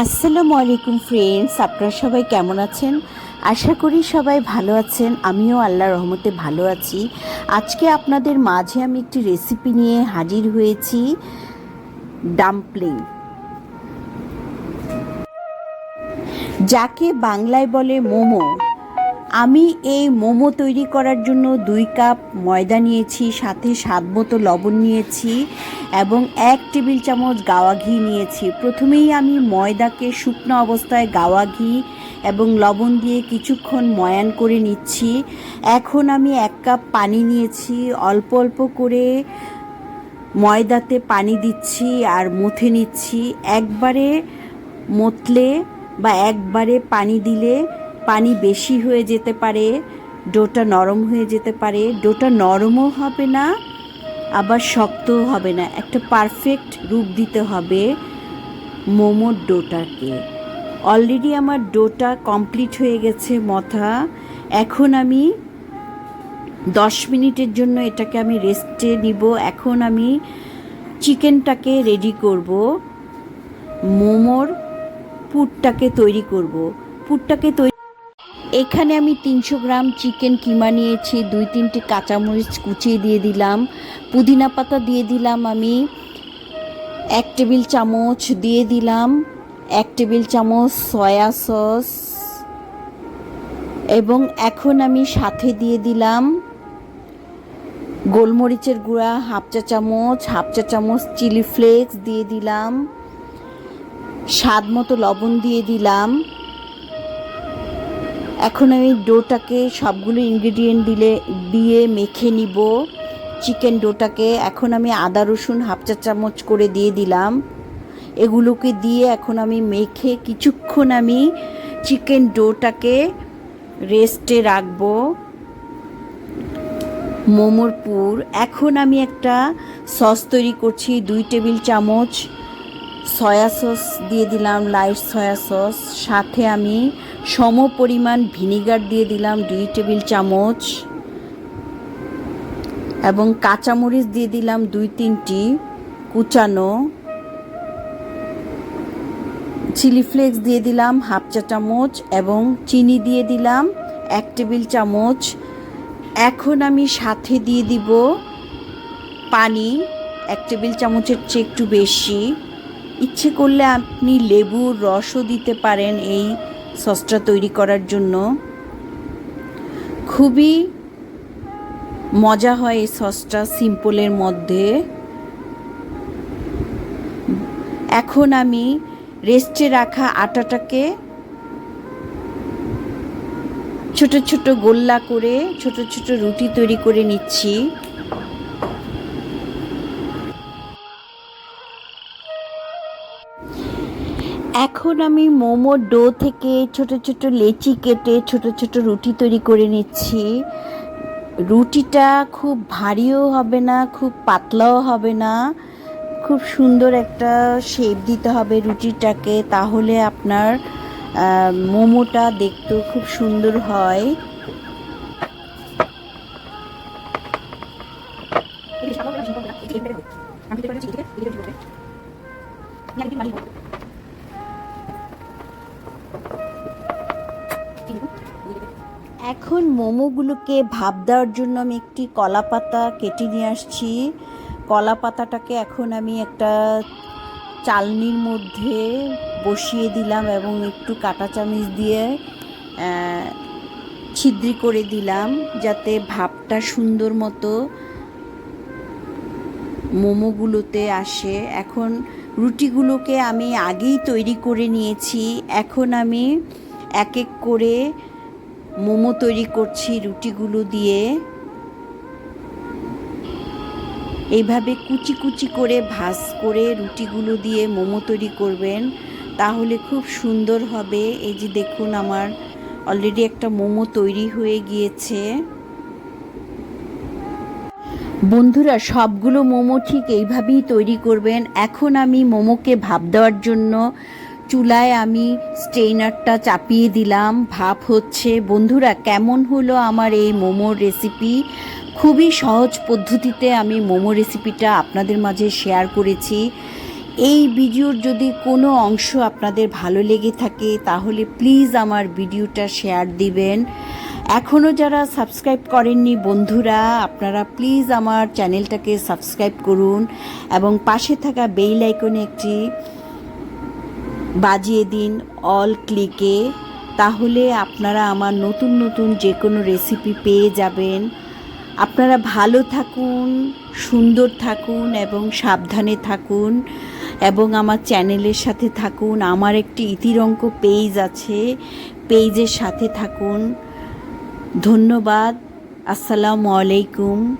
আসসালামু আলাইকুম ফ্রেন্ডস আপনারা সবাই কেমন আছেন? আশা করি সবাই ভালো আছেন, আমিও আল্লাহ রহমতে ভালো আছি। আজকে আপনাদের মাঝে আমি একটি রেসিপি নিয়ে হাজির হয়েছি ডাম্পলিং যাকে বাংলায় বলে মোমো। আমি এই মোমো তৈরি করার জন্য দুই কাপ ময়দা নিয়েছি, সাথে স্বাদ মতো লবণ নিয়েছি এবং এক টেবিল চামচ গাওয়া ঘি নিয়েছি। প্রথমেই আমি ময়দাকে শুকনো অবস্থায় গাওয়া ঘি এবং লবণ দিয়ে কিছুক্ষণ ময়ান করে নিচ্ছি। এখন আমি এক কাপ পানি নিয়েছি, অল্প অল্প করে ময়দাতে পানি দিচ্ছি আর মুথে নিচ্ছি। একবারে মতলে বা একবারে পানি দিলে পানি বেশি হয়ে যেতে পারে, ডোটা নরম হয়ে যেতে পারে, ডোটা নরমও হবে না, আবার শক্তও হবে না। একটা পারফেক্ট রূপ দিতে হবে মোমোর ডোটাকে। অলরেডি আমার ডোটা কমপ্লিট হয়ে গেছে, মথা। এখন আমি দশ মিনিটের জন্য এটাকে আমি রেস্টে নিব। এখন আমি চিকেনটাকে রেডি করব। মোমোর পুরটাকে তৈরি করব। পুরটাকে তৈরি এখানে আমি তিনশো গ্রাম চিকেন কিমা নিয়েছি, দুই তিনটি কাঁচামরিচ কুচিয়ে দিয়ে দিলাম, পুদিনা পাতা দিয়ে দিলাম আমি, এক টেবিল চামচ দিয়ে দিলাম, এক টেবিল চামচ সয়া সস, এবং এখন আমি সাথে দিয়ে দিলাম গোলমরিচের গুঁড়া, হাফ চা চামচ, হাফ চা চামচ চিলি ফ্লেক্স দিয়ে দিলাম, স্বাদ মতো লবণ দিয়ে দিলাম। এখন আমি ডোটাকে সবগুলো ইনগ্রেডিয়েন্ট দিলে, দিয়ে মেখে নিব। চিকেন ডোটাকে এখন আমি আদা, রসুন হাফ চা চামচ করে দিয়ে দিলাম। এগুলোকে দিয়ে এখন আমি মেখে কিছুক্ষণ আমি চিকেন ডোটাকে রেস্টে রাখব। মোমোর পুর। এখন আমি একটা সস তৈরি করছি, দুই টেবিল চামচ সয়া সস দিয়ে দিলাম লাইট সয়া সস সাথে আমি সম পরিমাণ ভিনিগার দিয়ে দিলাম দুই টেবিল চামচ এবং কাঁচামরিচ দিয়ে দিলাম দুই তিনটি কুচানো চিলি ফ্লেক্স দিয়ে দিলাম হাফ চা চামচ এবং চিনি দিয়ে দিলাম এক টেবিল চামচ। এখন আমি সাথে দিয়ে দিব পানি, এক টেবিল চামচের চেয়ে একটু বেশি। ইচ্ছে করলে আপনি লেবুর রসও দিতে পারেন এই সসটা তৈরি করার জন্য। খুবই মজা হয় এই সসটা সিম্পলের মধ্যে। এখন আমি রেস্টে রাখা আটাটাকে ছোট ছোট গোল্লা করে ছোট ছোট রুটি তৈরি করে নিচ্ছি। এখন আমি মোমো ডো থেকে ছোট ছোট লেচি কেটে ছোট ছোট রুটি তৈরি করে নিচ্ছি। রুটিটা খুব ভারীও হবে না, খুব পাতলাও হবে না। খুব সুন্দর একটা শেপ দিতে হবে রুটিটাকে, তাহলে আপনার মোমোটা দেখতেও খুব সুন্দর হয়। এখন মোমোগুলোকে ভাপ দেওয়ার জন্য আমি একটি কলা পাতা কেটে নিয়ে আসছি। কলা পাতাটাকে এখন আমি একটা চালনির মধ্যে বসিয়ে দিলাম এবং একটু কাঁটা চামিচ দিয়ে ছিদ্রি করে দিলাম যাতে ভাপটা সুন্দর মতো মোমোগুলোতে আসে। এখন রুটিগুলোকে আমি আগেই তৈরি করে নিয়েছি। এখন আমি এক এক করে মোমো তৈরি করছি, রুটিগুলো দিয়ে। এইভাবে কুচি কুচি করে ভাজ করে রুটিগুলো দিয়ে মোমো তৈরি করবেন, তাহলে খুব সুন্দর হবে। এই যে দেখুন আমার অলরেডি একটা মোমো তৈরি হয়ে গিয়েছে। বন্ধুরা, সবগুলো মোমো ঠিক এইভাবেই তৈরি করবেন। এখন আমি মোমোকে ভাব দেওয়ার জন্য চুলায় আমি স্টেইনারটা চাপিয়ে দিলাম। ভাপ হচ্ছে, বন্ধুরা, কেমন হলো আমার এই মোমোর রেসিপি খুবই সহজ পদ্ধতিতে আমি মোমো রেসিপিটা আপনাদের মাঝে শেয়ার করেছি। এই ভিডিওর যদি কোনো অংশ আপনাদের ভালো লেগে থাকে, তাহলে প্লিজ আমার ভিডিওটা শেয়ার দিবেন। এখনও যারা সাবস্ক্রাইব করেননি, বন্ধুরা, আপনারা প্লিজ আমার চ্যানেলটাকে সাবস্ক্রাইব করুন এবং পাশে থাকা বেল আইকনে একটি বাজিয়ে দিন অল ক্লিকে তাহলে আপনারা আমার নতুন নতুন যে কোনো রেসিপি পেয়ে যাবেন। আপনারা ভালো থাকুন, সুন্দর থাকুন এবং সাবধানে থাকুন এবং আমার চ্যানেলের সাথে থাকুন। আমার একটি ইতিরঙ্ক পেজ আছে পেজের সাথে থাকুন। ধন্যবাদ, আসসালামু আলাইকুম।